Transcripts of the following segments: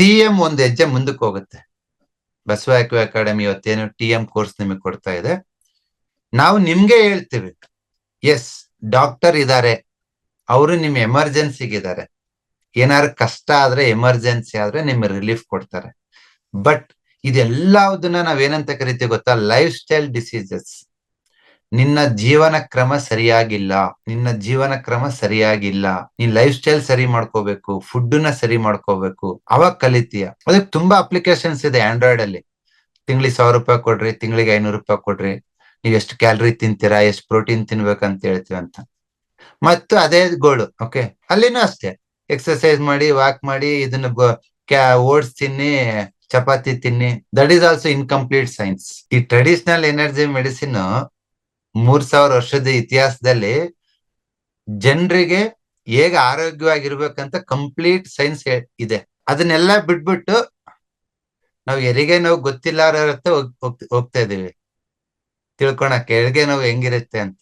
T M ಒಂದ್ ಹೆಜ್ಜೆ ಮುಂದಕ್ಕೆ ಹೋಗುತ್ತೆ. ಬಸವ ಅಕಾಡೆಮಿ ಇವತ್ತೇನು ಟಿ ಎಂ ಕೋರ್ಸ್ ನಿಮಗೆ ಕೊಡ್ತಾ ಇದೆ. ನಾವು ನಿಮ್ಗೆ ಹೇಳ್ತೀವಿ. ಎಸ್ ಡಾಕ್ಟರ್ ಇದ್ದಾರೆ ಅವರು ನಿಮ್ ಎಮರ್ಜೆನ್ಸಿಗಿದ್ದಾರೆ ಏನಾದ್ರು ಕಷ್ಟ ಆದ್ರೆ ಎಮರ್ಜೆನ್ಸಿ ಆದ್ರೆ ನಿಮ್ಗೆ ರಿಲೀಫ್ ಕೊಡ್ತಾರೆ. ಬಟ್ ಇದೆಲ್ಲದನ್ನ ನಾವೇನಂತ ಕರಿತೀವಿ ಗೊತ್ತಾ? ಲೈಫ್ ಸ್ಟೈಲ್ ಡಿಸೀಸಸ್ ನಿನ್ನ ಜೀವನ ಕ್ರಮ ಸರಿಯಾಗಿಲ್ಲ, ನಿನ್ನ ಜೀವನ ಕ್ರಮ ಸರಿಯಾಗಿಲ್ಲ ನೀನ್ ಲೈಫ್ ಸ್ಟೈಲ್ ಸರಿ ಮಾಡ್ಕೋಬೇಕು ಫುಡ್ನ ಸರಿ ಮಾಡ್ಕೋಬೇಕು, ಅವಾಗ ಕಲಿತೀಯ. ಅದಕ್ಕೆ ತುಂಬಾ ಅಪ್ಲಿಕೇಶನ್ಸ್ ಇದೆ ಆಂಡ್ರಾಯ್ಡ್ ಅಲ್ಲಿ. ತಿಂಗಳಿಗೆ ಸಾವಿರ ರೂಪಾಯಿ ಕೊಡ್ರಿ, ತಿಂಗಳಿಗೆ ಐನೂರು ರೂಪಾಯಿ ಕೊಡ್ರಿ. ನೀವ್ ಎಷ್ಟು ಕ್ಯಾಲರಿ ತಿಂತೀರಾ, ಎಷ್ಟು ಪ್ರೋಟೀನ್ ತಿನ್ಬೇಕಂತ ಹೇಳ್ತೀವಿ ಅಂತ. ಮತ್ತು ಅದೇ ಗೋಳು ಓಕೆ ಅಲ್ಲಿನೂ ಅಷ್ಟೇ. ಎಕ್ಸರ್ಸೈಸ್ ಮಾಡಿ ವಾಕ್ ಮಾಡಿ, ಇದನ್ನ ಓಡ್ಸ್ ತಿನ್ನಿ, ಚಪಾತಿ ತಿನ್ನಿ. That is also incomplete science ಈ ಟ್ರೆಡಿಷನಲ್ ಎನರ್ಜಿ ಮೆಡಿಸಿನ್ ಮೂರ್ ಸಾವಿರ ವರ್ಷದ ಇತಿಹಾಸದಲ್ಲಿ ಜನರಿಗೆ ಹೇಗೆ ಆರೋಗ್ಯವಾಗಿರ್ಬೇಕಂತ ಕಂಪ್ಲೀಟ್ ಸೈನ್ಸ್ ಇದೆ. ಅದನ್ನೆಲ್ಲ ಬಿಟ್ಬಿಟ್ಟು ನಾವು ಎರಿಗೆ ನಾವು ಗೊತ್ತಿಲ್ಲ ಹೋಗ್ತಾ ಇದೀವಿ. ತಿಳ್ಕೊಳಕ್ಕೆ ಎರಿಗೆ ನಾವು ಹೆಂಗಿರುತ್ತೆ ಅಂತ.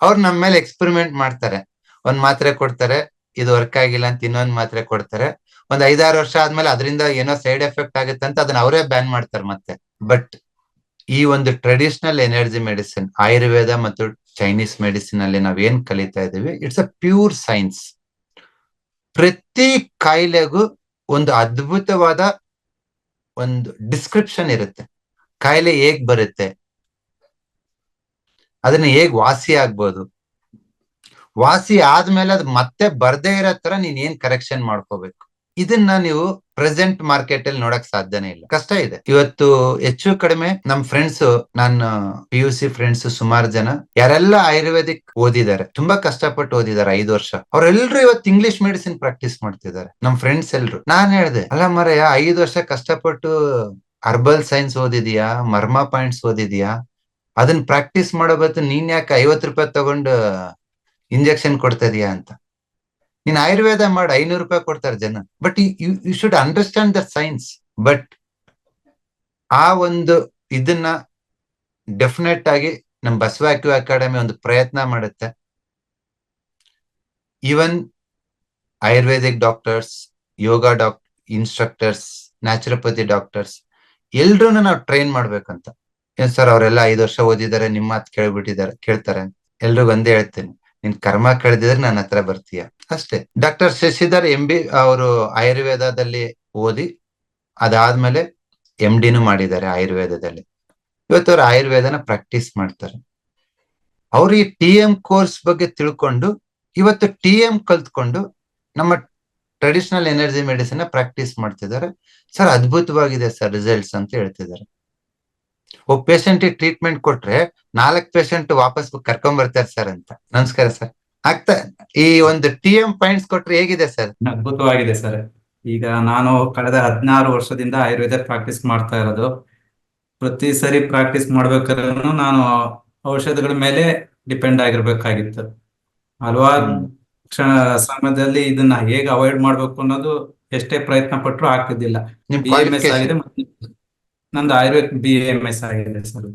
ಅವ್ರು ನಮ್ಮ ಮೇಲೆ ಎಕ್ಸ್ಪೆರಿಮೆಂಟ್ ಮಾಡ್ತಾರೆ. ಒಂದ್ ಮಾತ್ರೆ ಕೊಡ್ತಾರೆ, ಇದು ವರ್ಕ್ ಆಗಿಲ್ಲ ಅಂತ ಇನ್ನೊಂದ್ ಮಾತ್ರೆ ಕೊಡ್ತಾರೆ. ಒಂದ್ ಐದಾರು ವರ್ಷ ಆದ್ಮೇಲೆ ಅದರಿಂದ ಏನೋ ಸೈಡ್ ಎಫೆಕ್ಟ್ ಆಗುತ್ತೆ ಅಂತ ಅದನ್ನ ಅವರೇ ಬ್ಯಾನ್ ಮಾಡ್ತಾರೆ ಮತ್ತೆ. ಬಟ್ ಈ ಒಂದು ಟ್ರೆಡಿಷನಲ್ ಎನರ್ಜಿ ಮೆಡಿಸಿನ್ ಆಯುರ್ವೇದ ಮತ್ತು ಚೈನೀಸ್ ಮೆಡಿಸಿನ್ ಅಲ್ಲಿ ನಾವ್ ಏನ್ ಕಲಿತಾ ಇದ್ದೀವಿ? ಇಟ್ಸ್ ಅ ಪ್ಯೂರ್ ಸೈನ್ಸ್ ಪ್ರತಿ ಕಾಯಿಲೆಗೂ ಒಂದು ಅದ್ಭುತವಾದ ಒಂದು ಡಿಸ್ಕ್ರಿಪ್ಷನ್ ಇರುತ್ತೆ. ಕಾಯಿಲೆ ಹೇಗ್ ಬರುತ್ತೆ? ಅದನ್ನ ಹೇಗ್ ವಾಸಿ ಆಗ್ಬೋದು? ವಾಸಿ ಆದ್ಮೇಲೆ ಅದು ಮತ್ತೆ ಬರ್ದೇ ಇರೋ ತರ ನೀನ್ ಏನ್ ಕರೆಕ್ಷನ್ ಮಾಡ್ಕೋಬೇಕು? ಇದನ್ನ ನೀವು ಪ್ರೆಸೆಂಟ್ ಮಾರ್ಕೆಟ್ ಅಲ್ಲಿ ನೋಡಕ್ ಸಾಧ್ಯನೇ ಇಲ್ಲ. ಕಷ್ಟ ಇದೆ. ಇವತ್ತು ಹೆಚ್ಚು ಕಡಿಮೆ ನಮ್ ಫ್ರೆಂಡ್ಸ್ ನನ್ನ ಪಿ ಯು ಸಿ ಫ್ರೆಂಡ್ಸ್ ಸುಮಾರು ಜನ, ಯಾರೆಲ್ಲ ಆಯುರ್ವೇದಿಕ್ ಓದಿದ್ದಾರೆ, ತುಂಬಾ ಕಷ್ಟಪಟ್ಟು ಓದಿದ್ದಾರೆ ಐದು ವರ್ಷ. ಅವರೆಲ್ಲರೂ ಇವತ್ತು ಇಂಗ್ಲಿಷ್ ಮೆಡಿಸಿನ್ ಪ್ರಾಕ್ಟೀಸ್ ಮಾಡ್ತಿದ್ದಾರೆ. ನಮ್ ಫ್ರೆಂಡ್ಸ್ ಎಲ್ರು. ನಾನ್ ಹೇಳ್ದೆ, ಅಲ್ಲ ಮಾರಾಯ ಐದು ವರ್ಷ ಕಷ್ಟಪಟ್ಟು ಹರ್ಬಲ್ ಸೈನ್ಸ್ ಓದಿದ್ಯಾ ಮರ್ಮ ಪಾಯಿಂಟ್ಸ್ ಓದಿದ್ಯಾ? ಅದನ್ನ ಪ್ರಾಕ್ಟೀಸ್ ಮಾಡೋ ಬತ್ತು ನೀನ್ ಯಾಕೆ ಐವತ್ ರೂಪಾಯಿ ತಗೊಂಡು ಇಂಜೆಕ್ಷನ್ ಕೊಡ್ತಾ ಇದೀಯಾ? ಅಂತ. ನೀನ್ ಆಯುರ್ವೇದ ಮಾಡಿ ಐನೂರು ರೂಪಾಯಿ ಕೊಡ್ತಾರೆ ಜನ. But you should understand the science but ಆ ಒಂದು ಇದನ್ನ ಡೆಫಿನೆಟ್ ಆಗಿ ನಮ್ ಬಸವ ಅಕ್ಯೂ ಅಕಾಡೆಮಿ ಒಂದು ಪ್ರಯತ್ನ ಮಾಡುತ್ತೆ. Even Ayurvedic doctors yoga doc instructors naturopathy doctors ಎಲ್ರೂ ನಾವು ಟ್ರೈನ್ ಮಾಡ್ಬೇಕಂತ. ಏನ್ ಸರ್ ಅವರೆಲ್ಲ ಐದು ವರ್ಷ ಓದಿದ್ದಾರೆ ನಿಮ್ಮ ಮಾತು ಕೇಳ್ಬಿಟ್ಟಿದ್ದಾರೆ, ಕೇಳ್ತಾರೆ ಎಲ್ರಿಗೂ ಒಂದೇ ಹೇಳ್ತೇನೆ. ನಿನ್ ಕರ್ಮ ಕಳೆದಿದ್ರೆ ನನ್ನ ಹತ್ರ ಬರ್ತೀಯ. ಅಷ್ಟೇ. ಡಾಕ್ಟರ್ ಶಶಿಧರ್ ಎಂ ಬಿ ಅವರು ಆಯುರ್ವೇದದಲ್ಲಿ ಓದಿ, ಅದಾದ್ಮೇಲೆ ಎಂ ಡಿನೂ ಮಾಡಿದ್ದಾರೆ ಆಯುರ್ವೇದದಲ್ಲಿ. ಇವತ್ತು ಅವ್ರು ಆಯುರ್ವೇದನ ಪ್ರಾಕ್ಟೀಸ್ ಮಾಡ್ತಾರೆ. ಅವ್ರು ಈ ಟಿ ಎಂ ಕೋರ್ಸ್ ಬಗ್ಗೆ ತಿಳ್ಕೊಂಡು, ಇವತ್ತು ಟಿ ಎಂ ಕಲ್ತ್ಕೊಂಡು ನಮ್ಮ ಟ್ರೆಡಿಷನಲ್ ಎನರ್ಜಿ ಮೆಡಿಸಿನ್ ಪ್ರಾಕ್ಟೀಸ್ ಮಾಡ್ತಿದ್ದಾರೆ. ಸರ್, ಅದ್ಭುತವಾಗಿದೆ ಸರ್ ರಿಸಲ್ಟ್ಸ್ ಅಂತ ಹೇಳ್ತಿದ್ದಾರೆ. ಒಬ್ಬ ಪೇಷಂಟ್ ಟ್ರೀಟ್ಮೆಂಟ್ ಕೊಟ್ರೆ ನಾಲ್ಕು ಪೇಷಂಟ್ ವಾಪಸ್ ಕರ್ಕೊಂಡ್ ಬರ್ತಾರೆ ಸರ್ ಅಂತ. ನಮಸ್ಕಾರ ಸರ್ ಆಗ್ತಾ ಈ ಒಂದು ಟಿ ಎಂ ಪಾಯಿಂಟ್ಸ್ ಕೊಟ್ರೆ ಹೇಗಿದೆ ಸರ್ ಅದ್ಭುತವಾಗಿದೆ ಸರ್ ಈಗ ನಾನು ಕಳೆದ ಹದಿನಾರು ವರ್ಷದಿಂದ ಆಯುರ್ವೇದ ಪ್ರಾಕ್ಟೀಸ್ ಮಾಡ್ತಾ ಇರೋದು. ಪ್ರತಿ ಸರಿ ಪ್ರಾಕ್ಟೀಸ್ ಮಾಡ್ಬೇಕಾದ್ರೂ ನಾನು ಔಷಧಗಳ ಮೇಲೆ ಡಿಪೆಂಡ್ ಆಗಿರ್ಬೇಕಾಗಿತ್ತು. ಹಲವಾರು ಕ್ಷಣ ಸಮಯದಲ್ಲಿ ಇದನ್ನ ಹೇಗೆ ಅವಾಯ್ಡ್ ಮಾಡ್ಬೇಕು ಅನ್ನೋದು ಎಷ್ಟೇ ಪ್ರಯತ್ನ ಪಟ್ಟರು ಆಗ್ತಿದ್ದಿಲ್ಲ. ನಂದು ಆಯುರ್ವೇದ ಬಿ ಎಂ ಎಸ್ ಆಗಿದೆ ಸರ್.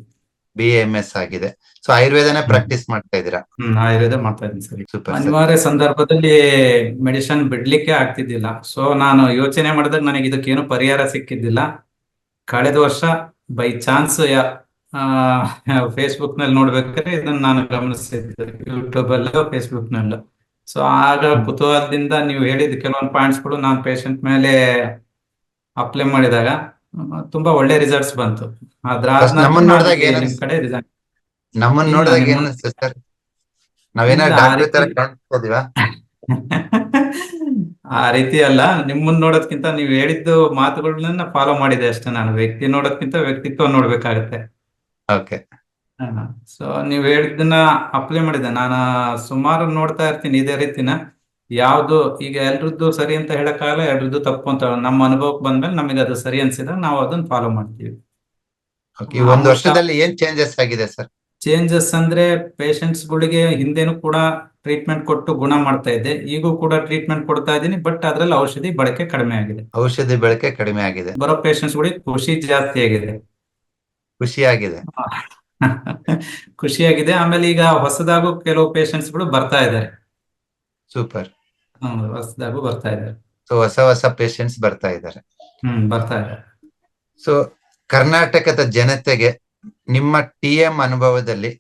ಬಿ ಎಂ ಎಸ್ ಆಗಿದೆ. ಸೊ ಆಯುರ್ವೇದನೇ ಪ್ರಾಕ್ಟೀಸ್ ಮಾಡ್ತಾ ಇದ್ದೀರಾ? ಹ್ಮ್ ಆಯುರ್ವೇದ ಮಾಡ್ತಾ ಇದ್ದೀನಿ ಸರ್. ಅನಿವಾರ್ಯ ಸಂದರ್ಭದಲ್ಲಿ ಮೆಡಿಸನ್ ಬಿಡ್ಲಿಕ್ಕೆ ಆಗ್ತಿದ್ದಿಲ್ಲ. ಸೊ ನಾನು ಯೋಚನೆ ಮಾಡಿದಾಗ ನನಗೆ ಇದಕ್ಕೇನು ಪರಿಹಾರ ಸಿಕ್ಕಿದ್ದಿಲ್ಲ. ಕಳೆದ ವರ್ಷ ಬೈ ಚಾನ್ಸ್ ಫೇಸ್ಬುಕ್ನಲ್ಲಿ ನೋಡ್ಬೇಕಾದ್ರೆ ಇದನ್ನ ನಾನು ಗಮನಿಸಿದ್ದೆ. ಯೂಟ್ಯೂಬ್ ಅಲ್ಲೋ ಫೇಸ್ಬುಕ್ ನಲ್ಲೋ ಸೊ ಆಗ ಕುತೂಹಲದಿಂದ ನೀವು ಹೇಳಿದ ಕೆಲವೊಂದು ಪಾಯಿಂಟ್ಸ್ಗಳು ನಾನು ಪೇಷಂಟ್ ಮೇಲೆ ಅಪ್ಲೈ ಮಾಡಿದಾಗ ತುಂಬಾ ಒಳ್ಳೆ ರಿಸಲ್ಟ್ಸ್ ಬಂತು. ಅದ್ರ ನಮ್ಮನ್ನ ನೋಡ್ದಾಗ ಏನ್ ನಿಮ್ ಅನ್ಸ್ತು? ಕಡೆ ರಿಸಲ್ಟ್ ನಮ್ಮನ್ನ ನೋಡಿದಾಗ ಏನ್ ಸರ್? ನಾವೇನ ಆ ರೀತಿ- ಆ ರೀತಿ ಅಲ್ಲ ನಿಮ್ಮನ್ನ ನೋಡೋದ್ಕಿಂತ ನೀವ್ ಹೇಳಿದ್ದು ಮಾತುಗಳನ್ನ ಫಾಲೋ ಮಾಡಿದೆ ಅಷ್ಟೇ ನಾನು. ವ್ಯಕ್ತಿ ನೋಡೋದ್ಕಿಂತ ವ್ಯಕ್ತಿತ್ವ ನೋಡ್ಬೇಕಾಗತ್ತೆ. ಓಕೆ ಸೊ ನೀವ್ ಹೇಳಿದ್ದನ್ನ ಅಪ್ಲೈ ಮಾಡಿದೆ ನಾನು ಸುಮಾರು ನೋಡ್ತಾ ಇರ್ತೀನಿ ಇದೇ ರೀತಿನ. ಯಾವ್ದು ಈಗ ಎಲ್ರದ್ದು ಸರಿ ಅಂತ ಹೇಳಕ್ಕಾಗಲ್ಲ ಎಲ್ರದ್ದು ತಪ್ಪು ಅಂತ ನಮ್ಮ ಅನುಭವಕ್ಕೆ ಬಂದ್ಮೇಲೆ ನಮಗೆ ಅದು ಸರಿ ಅನ್ಸಿದ್ರೆ ನಾವು ಅದನ್ನ ಫಾಲೋ ಮಾಡ್ತೀವಿ. ಒಂದ್ ವರ್ಷದಲ್ಲಿ ಏನ್ ಚೇಂಜಸ್ ಆಗಿದೆ ಸರ್ ಚೇಂಜಸ್ ಅಂದ್ರೆ ಪೇಷಂಟ್ಸ್ ಗಳಿಗೆ ಹಿಂದೆನೂ ಕೂಡ ಟ್ರೀಟ್ಮೆಂಟ್ ಕೊಟ್ಟು ಗುಣ ಮಾಡ್ತಾ ಇದ್ದೆ ಈಗೂ ಕೂಡ ಟ್ರೀಟ್ಮೆಂಟ್ ಕೊಡ್ತಾ ಇದ್ದೀನಿ ಬಟ್ ಅದ್ರಲ್ಲಿ ಔಷಧಿ ಬಳಕೆ ಕಡಿಮೆ ಆಗಿದೆ. ಔಷಧಿ ಬಳಕೆ ಕಡಿಮೆ ಆಗಿದೆ. ಬರೋ ಪೇಷಂಟ್ಸ್ ಗಳಿಗೆ ಖುಷಿ ಜಾಸ್ತಿ ಆಗಿದೆ. ಖುಷಿ ಆಗಿದೆ. ಖುಷಿಯಾಗಿದೆ ಆಮೇಲೆ ಈಗ ಹೊಸದಾಗೂ ಕೆಲವು ಪೇಷಂಟ್ಸ್ಗಳು ಬರ್ತಾ ಇದ್ದಾರೆ. ಸೂಪರ್ ಹೊಸದಾಗೂ ಬರ್ತಾ ಇದ್ದಾರೆ ಸೊ ಹೊಸ ಹೊಸ ಪೇಷಂಟ್ಸ್ ಬರ್ತಾ ಇದ್ದಾರೆ ಹ್ಮ್ ಬರ್ತಾ ಇದ್ದಾರೆ ಸೊ ಕರ್ನಾಟಕದ ಜನತೆಗೆ ನಿಮ್ಮ ಟಿ ಎಂ ಅನುಭವದಲ್ಲಿ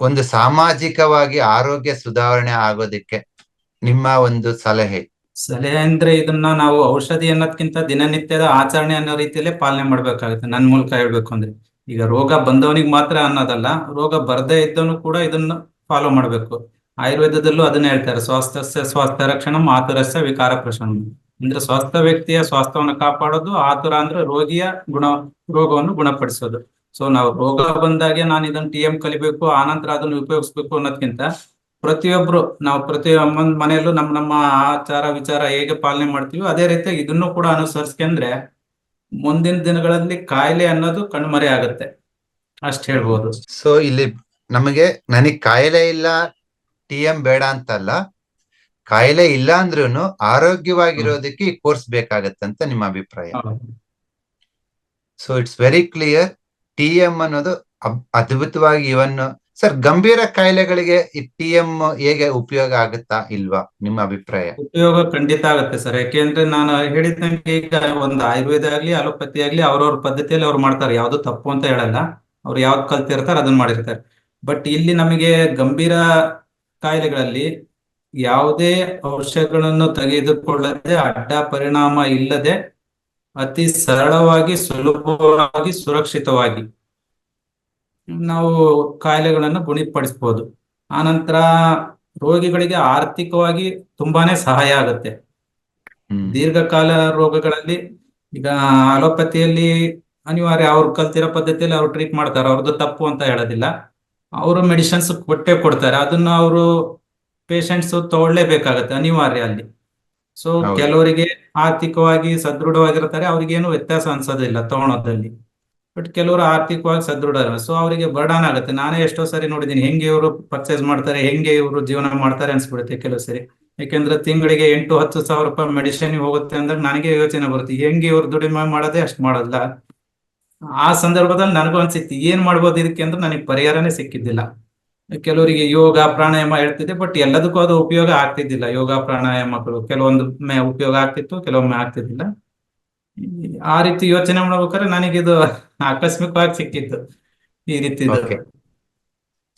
ಒಂದು ಸಾಮಾಜಿಕವಾಗಿ ಆರೋಗ್ಯ ಸುಧಾರಣೆ ಆಗೋದಿಕ್ಕೆ ನಿಮ್ಮ ಒಂದು ಸಲಹೆ? ಸಲಹೆ ಅಂದ್ರೆ ಇದನ್ನ ನಾವು ಔಷಧಿ ಅನ್ನೋದ್ಕಿಂತ ದಿನನಿತ್ಯದ ಆಚರಣೆ ಅನ್ನೋ ರೀತಿಯಲ್ಲೇ ಪಾಲನೆ ಮಾಡ್ಬೇಕಾಗುತ್ತೆ. ನನ್ನ ಮೂಲಕ ಹೇಳ್ಬೇಕು ಅಂದ್ರೆ ಈಗ ರೋಗ ಬಂದವನಿಗೆ ಮಾತ್ರ ಅನ್ನೋದಲ್ಲ ರೋಗ ಬರದೇ ಇದ್ದವನು ಕೂಡ ಇದನ್ನ ಫಾಲೋ ಮಾಡ್ಬೇಕು. ಆಯುರ್ವೇದದಲ್ಲೂ ಅದನ್ನ ಹೇಳ್ತಾರೆ ಸ್ವಾಸ್ಥ್ಯ ಸ್ವಾಸ್ಥ್ಯ ರಕ್ಷಣ ಆತುರಸ್ಯ ವಿಕಾರ ಪ್ರಶಮನ ಅಂದ್ರೆ ಸ್ವಸ್ಥ ವ್ಯಕ್ತಿಯ ಸ್ವಾಸ್ಥ್ಯವನ್ನು ಕಾಪಾಡೋದು, ಆತುರ ಅಂದ್ರೆ ರೋಗಿಯ ಗುಣ, ರೋಗವನ್ನು ಗುಣಪಡಿಸೋದು. ಸೊ ನಾವು ರೋಗ ಬಂದಾಗ ನಾನು ಇದನ್ನ ಟಿ ಎಂ ಕಲಿಬೇಕು, ಆನಂತರ ಅದನ್ನು ಉಪಯೋಗಿಸ್ಬೇಕು ಅನ್ನೋದ್ಕಿಂತ ಪ್ರತಿಯೊಬ್ರು, ನಾವು ಪ್ರತಿ ಮನೆಯಲ್ಲೂ ನಮ್ಮ ನಮ್ಮ ಆಚಾರ ವಿಚಾರ ಹೇಗೆ ಪಾಲನೆ ಮಾಡ್ತೀವಿ ಅದೇ ರೀತಿಯಾಗಿ ಇದನ್ನು ಕೂಡ ಅನುಸರಿಸ್ಕೆಂದ್ರೆ ಮುಂದಿನ ದಿನಗಳಲ್ಲಿ ಕಾಯಿಲೆ ಅನ್ನೋದು ಕಣ್ಮರೆ ಆಗುತ್ತೆ. ಅಷ್ಟ್ ಹೇಳ್ಬೋದು. ಸೊ ಇಲ್ಲಿ ನಮಗೆ ನನಗ್ ಕಾಯಿಲೆ ಇಲ್ಲ ಟಿ ಎಂ ಬೇಡ ಅಂತಲ್ಲ ಕಾಯಿಲೆ ಇಲ್ಲ ಅಂದ್ರೂ ಆರೋಗ್ಯವಾಗಿರೋದಕ್ಕೆ ಈ ಕೋರ್ಸ್ ಬೇಕಾಗತ್ತೆ ಅಂತ ನಿಮ್ಮ ಅಭಿಪ್ರಾಯ. So it's very clear T M ಅನ್ನೋದು ಅದ್ಭುತವಾಗಿ ಇವನ್ ಸರ್ ಗಂಭೀರ ಕಾಯಿಲೆಗಳಿಗೆ ಈ ಟಿ ಎಂ ಹೇಗೆ ಉಪಯೋಗ ಆಗುತ್ತಾ ಇಲ್ವಾ ನಿಮ್ಮ ಅಭಿಪ್ರಾಯ? ಉಪಯೋಗ ಖಂಡಿತ ಆಗುತ್ತೆ ಸರ್ ಯಾಕೆಂದ್ರೆ ನಾನು ಹೇಳಿದಂಗೆ ಈಗ ಒಂದು ಆಯುರ್ವೇದ ಆಗ್ಲಿ ಅಲೋಪತಿ ಆಗ್ಲಿ ಅವ್ರವ್ರ ಪದ್ಧತಿಯಲ್ಲಿ ಅವ್ರು ಮಾಡ್ತಾರೆ ಯಾವ್ದು ತಪ್ಪು ಅಂತ ಹೇಳಲ್ಲ ಅವ್ರು ಯಾವ್ದು ಕಲ್ತಿರ್ತಾರೆ ಅದನ್ನ ಮಾಡಿರ್ತಾರೆ. ಬಟ್ ಇಲ್ಲಿ ನಮಗೆ ಗಂಭೀರ ಕಾಯಿಲೆಗಳಲ್ಲಿ ಯಾವುದೇ ಔಷಧಗಳನ್ನು ತೆಗೆದುಕೊಳ್ಳದೆ ಅಡ್ಡ ಪರಿಣಾಮ ಇಲ್ಲದೆ ಅತಿ ಸರಳವಾಗಿ ಸುಲಭವಾಗಿ ಸುರಕ್ಷಿತವಾಗಿ ನಾವು ಕಾಯಿಲೆಗಳನ್ನು ಗುಣಪಡಿಸಬಹುದು ಆನಂತರ ರೋಗಿಗಳಿಗೆ ಆರ್ಥಿಕವಾಗಿ ತುಂಬಾನೇ ಸಹಾಯ ಆಗುತ್ತೆ. ದೀರ್ಘಕಾಲ ರೋಗಗಳಲ್ಲಿ ಈಗ ಅಲೋಪತಿಯಲ್ಲಿ ಅನಿವಾರ್ಯ ಅವ್ರು ಕಲ್ತಿರೋ ಪದ್ಧತಿಯಲ್ಲಿ ಅವ್ರು ಟ್ರೀಟ್ ಮಾಡ್ತಾರೆ. ಅವ್ರದ್ದು ತಪ್ಪು ಅಂತ ಹೇಳೋದಿಲ್ಲ. ಅವರು ಮೆಡಿಸಿನ್ಸ್ ಕೊಟ್ಟೆ ಕೊಡ್ತಾರೆ. ಅದನ್ನ ಅವರು ಪೇಷಂಟ್ಸ್ ತಗೊಳ್ಳೇಬೇಕಾಗತ್ತೆ ಅನಿವಾರ್ಯ ಅಲ್ಲಿ. ಸೊ ಕೆಲವರಿಗೆ ಆರ್ಥಿಕವಾಗಿ ಸದೃಢವಾಗಿರ್ತಾರೆ. ಅವ್ರಿಗೇನು ವ್ಯತ್ಯಾಸ ಅನ್ಸೋದಿಲ್ಲ ತಗೊಳೋದಲ್ಲಿ ಬಟ್ ಕೆಲವರು ಆರ್ಥಿಕವಾಗಿ ಸದೃಢ ಸೊ ಅವರಿಗೆ ಬರ್ಡನ್ ಆಗುತ್ತೆ. ನಾನೇ ಎಷ್ಟೋ ಸರಿ ನೋಡಿದೀನಿ ಹೆಂಗೆ ಇವರು ಪರ್ಚೇಸ್ ಮಾಡ್ತಾರೆ ಹೆಂಗೆ ಇವರು ಜೀವನ ಮಾಡ್ತಾರೆ ಅನ್ಸ್ಬಿಡುತ್ತೆ ಕೆಲವು ಸರಿ. ಯಾಕೆಂದ್ರೆ ತಿಂಗಳಿಗೆ ಎಂಟು ಹತ್ತು ಸಾವಿರ ರೂಪಾಯಿ ಮೆಡಿಸಿನ್ ಹೋಗುತ್ತೆ ಅಂದ್ರೆ ನನಗೆ ಯೋಚನೆ ಬರುತ್ತೆ. ಹೆಂಗೆ ಇವ್ರು ದುಡಿಮೆ ಮಾಡೋದೇ ಅಷ್ಟು ಮಾಡೋಲ್ಲ ಆ ಸಂದರ್ಭದಲ್ಲಿ ನನಗೂ ಅನ್ಸಿತ್ತು ಏನ್ ಮಾಡ್ಬೋದು ಇದಕ್ಕೆ ಅಂದ್ರೆ ನನಗೆ ಪರಿಹಾರನೇ ಸಿಕ್ಕಿದ್ದಿಲ್ಲ. ಕೆಲವರಿಗೆ ಯೋಗ ಪ್ರಾಣಾಯಾಮ ಹೇಳ್ತಿದ್ದೆ ಬಟ್ ಎಲ್ಲದಕ್ಕೂ ಅದು ಉಪಯೋಗ ಆಗ್ತಿದ್ದಿಲ್ಲ. ಯೋಗ ಪ್ರಾಣಾಯಾಮಗಳು ಕೆಲವೊಂದು ಮೇ ಉಪಯೋಗ ಆಗ್ತಿತ್ತು ಕೆಲವೊಮ್ಮೆ ಆಗ್ತಿದ್ದಿಲ್ಲ. ಆ ರೀತಿ ಯೋಚನೆ ಮಾಡ್ಬೇಕಾದ್ರೆ ನನಗಿದು ಆಕಸ್ಮಿಕವಾಗಿ ಸಿಕ್ಕಿತ್ತು ಈ ರೀತಿ.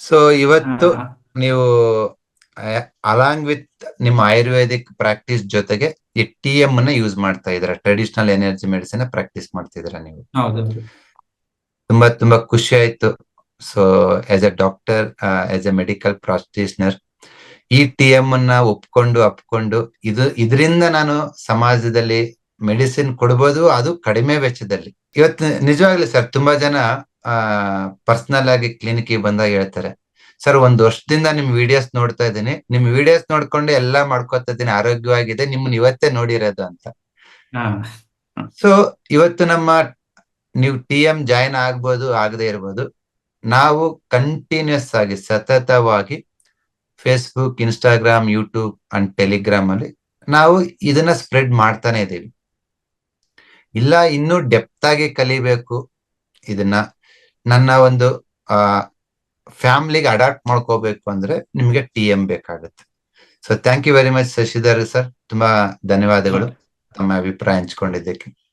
ಸೊ ಇವತ್ತು ನೀವು ಅಲಾಂಗ್ ವಿತ್ ನಿಮ್ಮ ಆಯುರ್ವೇದಿಕ್ ಪ್ರಾಕ್ಟೀಸ್ ಜೊತೆಗೆ ಈ ಟಿ ಎಂ ಅನ್ನ ಯೂಸ್ ಮಾಡ್ತಾ ಇದ್ದೀರಾ? ಟ್ರೆಡಿಷನಲ್ ಎನರ್ಜಿ ಮೆಡಿಸಿನ್ ಪ್ರಾಕ್ಟೀಸ್ ಮಾಡ್ತಿದ್ದೀರಾ ನೀವು? ತುಂಬಾ ತುಂಬಾ ಖುಷಿ ಆಯ್ತು. So as a doctor as a medical practitioner ಈ ಟಿ ಎಂ ಅನ್ನ ಒಪ್ಕೊಂಡು ಅಪ್ಕೊಂಡು ಇದು ಇದರಿಂದ ನಾನು ಸಮಾಜದಲ್ಲಿ ಮೆಡಿಸಿನ್ ಕೊಡ್ಬೋದು ಅದು ಕಡಿಮೆ ವೆಚ್ಚದಲ್ಲಿ. ಇವತ್ತು ನಿಜವಾಗ್ಲಿ ಸರ್ ತುಂಬಾ ಜನ ಆ ಪರ್ಸನಲ್ ಆಗಿ ಕ್ಲಿನಿಕ್ ಬಂದಾಗ ಹೇಳ್ತಾರೆ ಸರ್ ಒಂದ್ ವರ್ಷದಿಂದ ನಿಮ್ ವಿಡಿಯೋಸ್ ನೋಡ್ತಾ ಇದ್ದೀನಿ. ನಿಮ್ ವಿಡಿಯೋಸ್ ನೋಡ್ಕೊಂಡು ಎಲ್ಲಾ ಮಾಡ್ಕೊತಾ ಇದ್ದೀನಿ ಆರೋಗ್ಯವಾಗಿದೆ. ನಿಮ್ಮನ್ನ ಇವತ್ತೇ ನೋಡಿರೋದು ಅಂತ. ಸೊ ಇವತ್ತು ನಮ್ಮ ನೀವು ಟಿ ಎಂ ಜಾಯಿನ್ ಆಗ್ಬೋದು ಆಗದೆ ಇರ್ಬೋದು. ನಾವು ಕಂಟಿನ್ಯೂಸ್ ಆಗಿ ಸತತವಾಗಿ Facebook Instagram YouTube and Telegram ಅಲ್ಲಿ ನಾವು ಇದನ್ನ ಸ್ಪ್ರೆಡ್ ಮಾಡ್ತಾನೆ ಇದ್ದೀವಿ. ಇಲ್ಲ ಇನ್ನೂ ಡೆಪ್ತ್ ಆಗಿ ಕಲಿಬೇಕು. ಇದನ್ನ ನನ್ನ ಒಂದು ಆ ಫ್ಯಾಮಿಲಿಗೆ ಅಡಾಪ್ಟ್ ಮಾಡ್ಕೋಬೇಕು ಅಂದ್ರೆ ನಿಮ್ಗೆ ಟಿ ಎಂ ಬೇಕಾಗುತ್ತೆ. So thank you very much Shashidhar sir. ತುಂಬಾ ಧನ್ಯವಾದಗಳು. ತಮ್ಮ ಅಭಿಪ್ರಾಯ ಹಂಚ್ಕೊಂಡಿದ್ದಕ್ಕೆ.